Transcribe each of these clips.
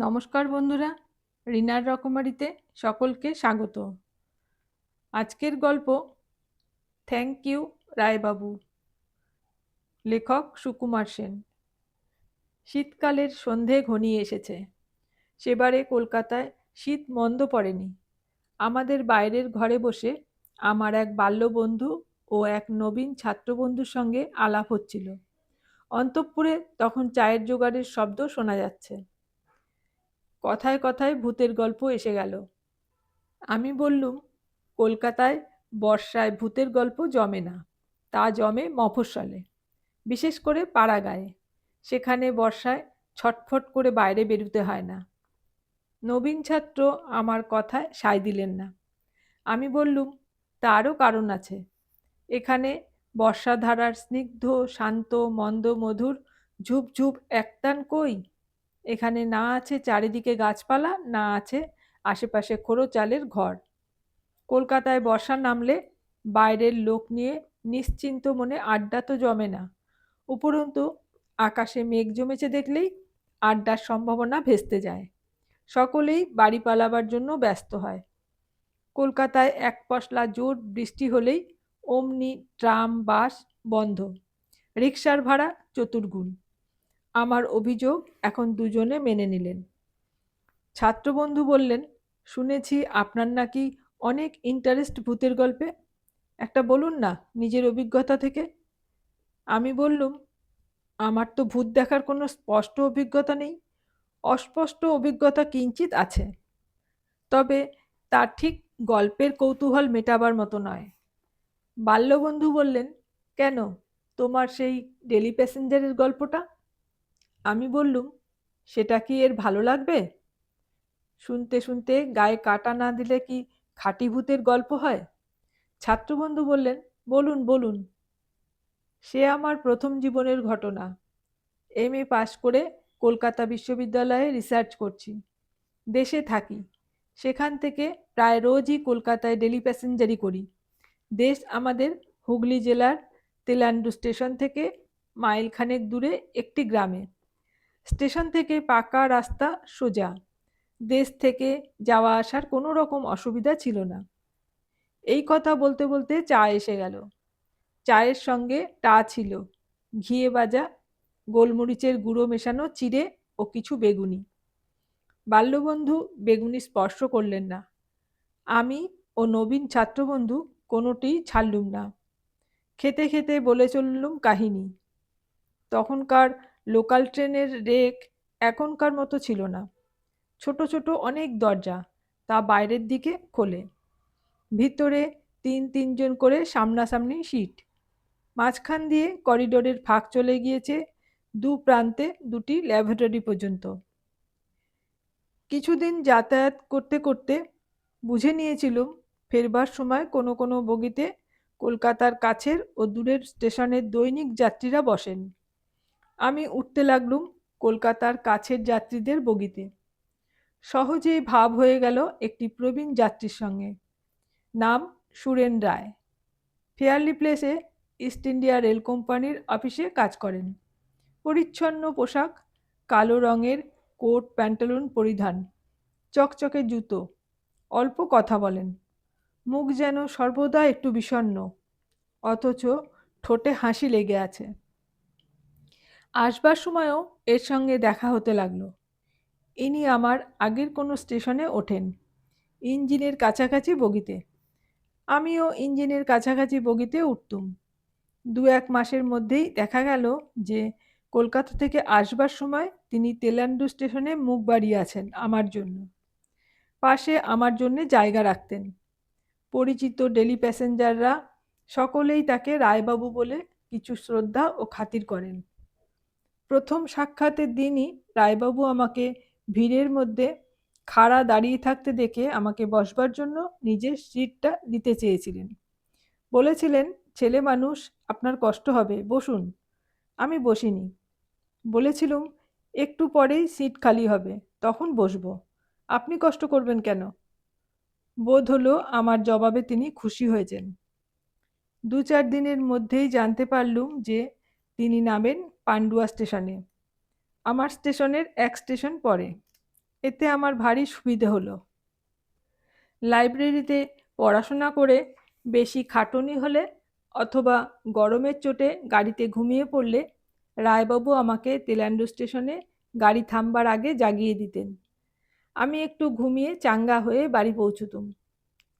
নমস্কার বন্ধুরা, রিনার রকমারিতে সকলকে স্বাগত। আজকের গল্প, থ্যাংক ইউ রায়বাবু। লেখক সুকুমার সেন। শীতকালের সন্ধে ঘনিয়ে এসেছে। সেবারে কলকাতায় শীত মন্দ পড়েনি। আমাদের বাইরের ঘরে বসে আমার এক বাল্যবন্ধু ও এক নবীন ছাত্রবন্ধুর সঙ্গে আলাপ হচ্ছিল। অন্তঃপুরে তখন চায়ের জোগাড়ের শব্দ শোনা যাচ্ছে। কথায় কথায় ভূতের গল্প এসে গেল। আমি বললুম, কলকাতায় বর্ষায় ভূতের গল্প জমে না, তা জমে মফস্বলে, বিশেষ করে পাড়া গায়ে সেখানে বর্ষায় ছটফট করে বাইরে বেরুতে হয় না। নবীন ছাত্র আমার কথায় সায় দিলেন না। আমি বললুম, তারও কারণ আছে। এখানে বর্ষাধারার স্নিগ্ধ, শান্ত, মন্দ, মধুর ঝুপ ঝুপ একটান কই? এখানে না আছে চারিদিকে গাছপালা, না আছে আশেপাশে খোড়ো চালের ঘর। কলকাতায় বর্ষা নামলে বাইরের লোক নিয়ে নিশ্চিন্ত মনে আড্ডা তো জমে না। উপরন্তু আকাশে মেঘ জমেছে দেখলেই আড্ডার সম্ভাবনা ভেস্তে যায়। সকলেই বাড়ি পালাবার জন্য ব্যস্ত হয়। কলকাতায় এক পশলা জোর বৃষ্টি হলেই অমনি ট্রাম, বাস বন্ধ। রিক্সার ভাড়া চতুর্গুণ। আমার অভিযোগ এখন দুজনে মেনে নিলেন। ছাত্রবন্ধু বললেন, শুনেছি আপনার নাকি অনেক ইন্টারেস্ট ভূতের গল্পে। একটা বলুন না নিজের অভিজ্ঞতা থেকে। আমি বললুম, আমার তো ভূত দেখার কোনো স্পষ্ট অভিজ্ঞতা নেই। অস্পষ্ট অভিজ্ঞতা কিঞ্চিত আছে। তবে তা ঠিক গল্পের কৌতূহল মেটাবার মতো নয়। বাল্যবন্ধু বললেন, কেন? তোমার সেই ডেলি প্যাসেঞ্জারের গল্পটা? আমি বললুম, সেটা কি এর ভালো লাগবে? শুনতে শুনতে গায়ে কাটা না দিলে কি খাঁটি ভূতের গল্প হয়? ছাত্রবন্ধু বললেন, বলুন বলুন। সে আমার প্রথম জীবনের ঘটনা। এম এ পাশ করে কলকাতা বিশ্ববিদ্যালয়ে রিসার্চ করছি। দেশে থাকি। সেখান থেকে প্রায় রোজই কলকাতায় ডেলি প্যাসেঞ্জারি করি। দেশ আমাদের হুগলি জেলার তেলান্ডু স্টেশন থেকে মাইলখানেক দূরে একটি গ্রামে। স্টেশন থেকে পাকা রাস্তা সোজা। দেশ থেকে যাওয়া আসার কোনো রকম অসুবিধা ছিল না। এই কথা বলতে বলতে চা এসে গেল। চায়ের সঙ্গে টা ছিল। ঘিয়ে বাজা গোলমরিচের গুঁড়ো মেশানো চিড়ে ও কিছু বেগুনি। বাল্যবন্ধু বেগুনি স্পর্শ করলেন না। আমি ও নবীন ছাত্রবন্ধু কোনোটিই ছাড়লুম না। খেতে খেতে বলে চললুম কাহিনী। তখনকার লোকাল ট্রেনের রেক এখনকার মতো ছিল না। ছোট ছোট অনেক দরজা তা বাইরের দিকে খোলে। ভিতরে তিন, তিনজন করে সামনাসামনি সিট। মাঝখান দিয়ে করিডোরের ফাঁক চলে গিয়েছে দু প্রান্তে দুটি ল্যাবরেটরি পর্যন্ত। কিছুদিন যাতায়াত করতে করতে বুঝে নিয়েছিলুম ফেরবার সময় কোনো কোনো বগিতে কলকাতার কাছের ও দূরের স্টেশনের দৈনিক যাত্রীরা বসেন। আমি উঠতে লাগলুম কলকাতার কাছের যাত্রীদের বগিতে। সহজেই ভাব হয়ে গেল একটি প্রবীণ যাত্রীর সঙ্গে। নাম সুরেন রায়। ফেয়ারলি প্লেসে ইস্ট ইন্ডিয়া রেল কোম্পানির অফিসে কাজ করেন। পরিচ্ছন্ন পোশাক, কালো রঙের কোট প্যান্টালুন পরিধান, চকচকে জুতো, অল্প কথা বলেন। মুখ যেন সর্বদা একটু বিষণ্ন অথচ ঠোঁটে হাসি লেগে আছে। আসবার সময়ও এর সঙ্গে দেখা হতে লাগল। ইনি আমার আগের কোনো স্টেশনে ওঠেন, ইঞ্জিনের কাছাকাছি বগিতে। আমিও ইঞ্জিনের কাছাকাছি বগিতে উঠতুম। দু এক মাসের মধ্যেই দেখা গেল যে কলকাতা থেকে আসবার সময় তিনি তেলান্ডু স্টেশনে মুখ বাড়িয়ে আছেন আমার জন্য। পাশে আমার জন্যে জায়গা রাখতেন। পরিচিত ডেলি প্যাসেঞ্জাররা সকলেই তাকে রায়বাবু বলে কিছু শ্রদ্ধা ও খাতির করেন। প্রথম সাক্ষাতের দিনই রায়বাবু আমাকে ভিড়ের মধ্যে খাড়া দাঁড়িয়ে থাকতে দেখে আমাকে বসবার জন্য নিজের সিটটা দিতে চেয়েছিলেন। বলেছিলেন, ছেলে মানুষ, আপনার কষ্ট হবে, বসুন। আমি বসিনি। বলেছিলুম, একটু পরেই সিট খালি হবে, তখন বসবো। আপনি কষ্ট করবেন কেন? বোধ হলো আমার জবাবে তিনি খুশি হয়েছেন। দু চার দিনের মধ্যেই জানতে পারলুম যে তিনি নামেন পান্ডুয়া স্টেশনে। আমার স্টেশনের এক স্টেশন পরে। এতে আমার ভারী সুবিধে হলো। লাইব্রেরিতে পড়াশোনা করে বেশি খাটুনি হলে অথবা গরমের চোটে গাড়িতে ঘুমিয়ে পড়লে রায়বাবু আমাকে তেলান্ডু স্টেশনে গাড়ি থামবার আগে জাগিয়ে দিতেন। আমি একটু ঘুমিয়ে চাঙ্গা হয়ে বাড়ি পৌঁছতুম।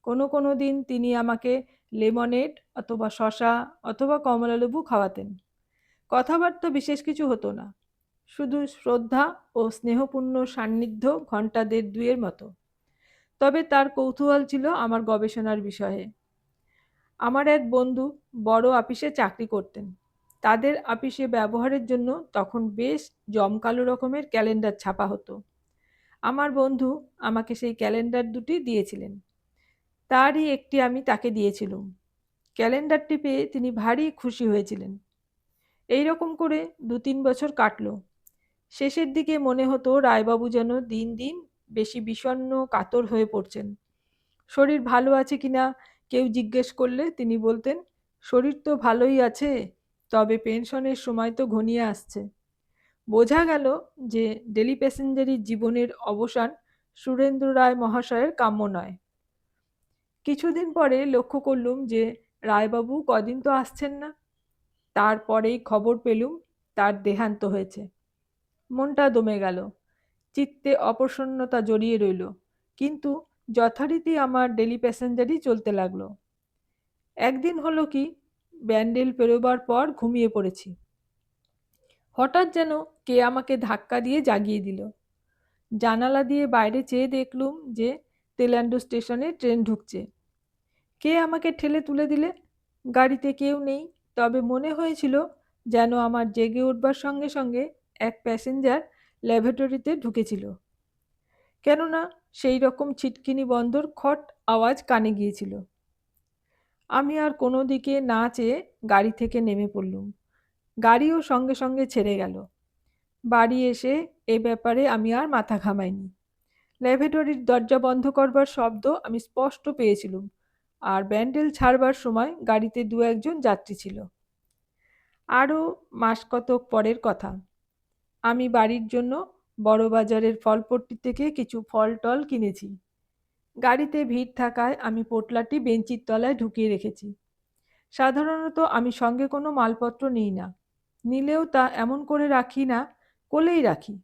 কোনো কোনো দিন তিনি আমাকে লেমনেড অথবা শশা অথবা কমলালেবু খাওয়াতেন। কথাবার্তা বিশেষ কিছু হতো না। শুধু শ্রদ্ধা ও স্নেহপূর্ণ সান্নিধ্য ঘণ্টা দেড় দুয়ের মতো। তবে তার কৌতূহল ছিল আমার গবেষণার বিষয়ে। আমার এক বন্ধু বড় আপিসে চাকরি করতেন। তাদের আপিসে ব্যবহারের জন্য তখন বেশ জমকালো রকমের ক্যালেন্ডার ছাপা হতো। আমার বন্ধু আমাকে সেই ক্যালেন্ডার দুটি দিয়েছিলেন। তারই একটি আমি তাকে দিয়েছিলাম। ক্যালেন্ডারটি পেয়ে তিনি ভারী খুশি হয়েছিলেন। এই রকম করে দু তিন বছর কাটলো। শেষের দিকে মনে হতো রায়বাবু যেন দিন দিন বেশি বিষণ্ন কাতর হয়ে পড়ছেন। শরীর ভালো আছে কিনা কেউ জিজ্ঞেস করলে তিনি বলতেন, শরীর তো ভালোই আছে, তবে পেনশনের সময় তো ঘনিয়ে আসছে। বোঝা গেল যে ডেলি প্যাসেঞ্জারির জীবনের অবসান সুরেন্দ্র রায় মহাশয়ের কাম্য নয়। কিছুদিন পরে লক্ষ্য করলুম যে রায়বাবু কদিন তো আসছেন না। তারপরেই খবর পেলুম তার দেহান্ত হয়েছে। মনটা দমে গেল। চিত্তে অপ্রসন্নতা জড়িয়ে রইল। কিন্তু যথারীতি আমার ডেলি প্যাসেঞ্জারই চলতে লাগল। একদিন হলো কি, ব্যান্ডেল পেরোবার পর ঘুমিয়ে পড়েছি। হঠাৎ যেন কে আমাকে ধাক্কা দিয়ে জাগিয়ে দিল। জানালা দিয়ে বাইরে চেয়ে দেখলুম যে তেলান্ডু স্টেশনে ট্রেন ঢুকছে। কে আমাকে ঠেলে তুলে দিলে? গাড়িতে কেউ নেই। তবে মনে হয়েছিল যেন আমার জেগে উঠবার সঙ্গে সঙ্গে এক প্যাসেঞ্জার ল্যাবরেটরিতে ঢুকেছিল। কেননা সেই রকম ছিটকিনি বন্দর খট আওয়াজ কানে গিয়েছিল। আমি আর কোনো দিকে না চেয়ে গাড়ি থেকে নেমে পড়লুম। গাড়িও সঙ্গে সঙ্গে ছেড়ে গেল। বাড়ি এসে এ ব্যাপারে আমি আর মাথা ঘামাইনি। ল্যাবরেটরির দরজা বন্ধ করবার শব্দ আমি স্পষ্ট পেয়েছিলুম। আর ব্যান্ডেল ছাড়বার সময় গাড়িতে দু একজন যাত্রী ছিল। আরও মাস কতক পরের কথা, আমি বাড়ির জন্য বড়বাজারের ফলপট্টি থেকে কিছু ফল টল কিনেছি। গাড়িতে ভিড় থাকায় আমি পোটলাটি বেঞ্চির তলায় ঢুকিয়ে রেখেছি। সাধারণত আমি সঙ্গে কোনো মালপত্র নিই না, নিলেও তা এমন করে রাখি না, কোলেই রাখি।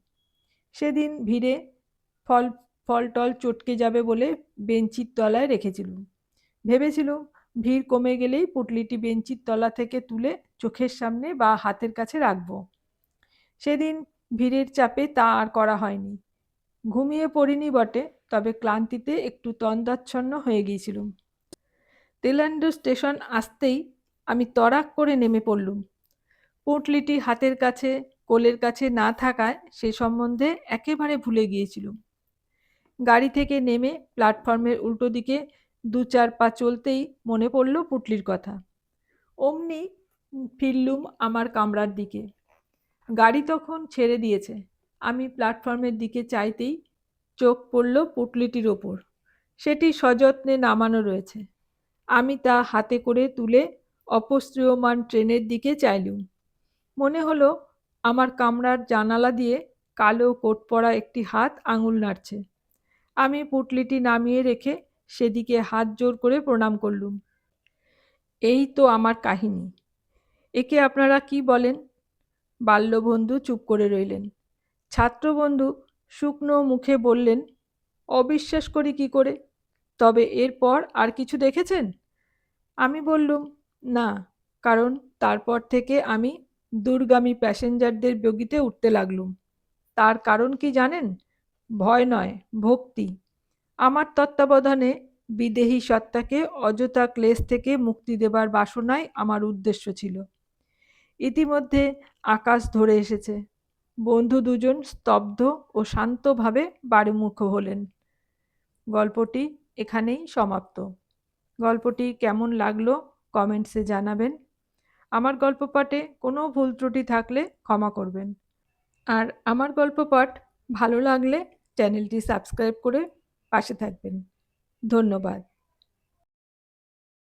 সেদিন ভিড়ে ফল ফল টল চটকে যাবে বলে বেঞ্চির তলায় রেখেছিলুম। ভেবেছিলুম ভিড় কমে গেলেই পুটলিটি বেঞ্চির তলা থেকে তুলে চোখের সামনে বা হাতের কাছে রাখব। সেদিন ভিড়ের চাপে তা আর করা হয়নি। ঘুমিয়ে পড়িনি বটে, তবে ক্লান্তিতে একটু তন্দাচ্ছন্ন হয়ে গিয়েছিলুম। তেলান্ডু স্টেশন আসতেই আমি তরাক করে নেমে পড়লুম। পুঁটলিটি হাতের কাছে, কোলের কাছে না থাকায় সে সম্বন্ধে একেবারে ভুলে গিয়েছিলুম। গাড়ি থেকে নেমে প্ল্যাটফর্মের উল্টো দিকে দু চার পা চলতেই মনে পড়ল পুটলির কথা। অমনি ফিরলুম আমার কামরার দিকে। গাড়ি তখন ছেড়ে দিয়েছে। আমি প্ল্যাটফর্মের দিকে চাইতেই চোখ পড়ল পুটলিটির ওপর। সেটি সযত্নে নামানো রয়েছে। আমি তা হাতে করে তুলে অপশ্রিয়মান ট্রেনের দিকে চাইলুম। মনে হলো আমার কামরার জানালা দিয়ে কালো কোট পরা একটি হাত আঙুল নাড়ছে। আমি পুটলিটি নামিয়ে রেখে সেদিকে হাত জোর করে প্রণাম করলুম। এই তো আমার কাহিনী। একে আপনারা কি বলেন? বাল্যবন্ধু চুপ করে রইলেন। ছাত্রবন্ধু শুকনো মুখে বললেন, অবিশ্বাস করি কি করে? তবে এরপর আর কিছু দেখেছেন? আমি বললুম, না, কারণ তারপর থেকে আমি দুর্গামী প্যাসেঞ্জারদের বগিতে উঠতে লাগলুম। তার কারণ কি জানেন? ভয় নয়, ভক্তি। আমার তত্ত্বাবধানে বিদেহী সত্তাকে অযথা ক্লেশ থেকে মুক্তি দেবার বাসনাই আমার উদ্দেশ্য ছিল। ইতিমধ্যে আকাশ ধরে এসেছে। বন্ধু দুজন স্তব্ধ ও শান্তভাবে বাড়িমুখ হলেন। গল্পটি এখানেই সমাপ্ত। গল্পটি কেমন লাগল কমেন্টসে জানাবেন। আমার গল্প পাঠে কোনো ভুল ত্রুটি থাকলে ক্ষমা করবেন। আর আমার গল্প পাঠ ভালো লাগলে চ্যানেলটি সাবস্ক্রাইব করে পাশে থাকবেন। ধন্যবাদ।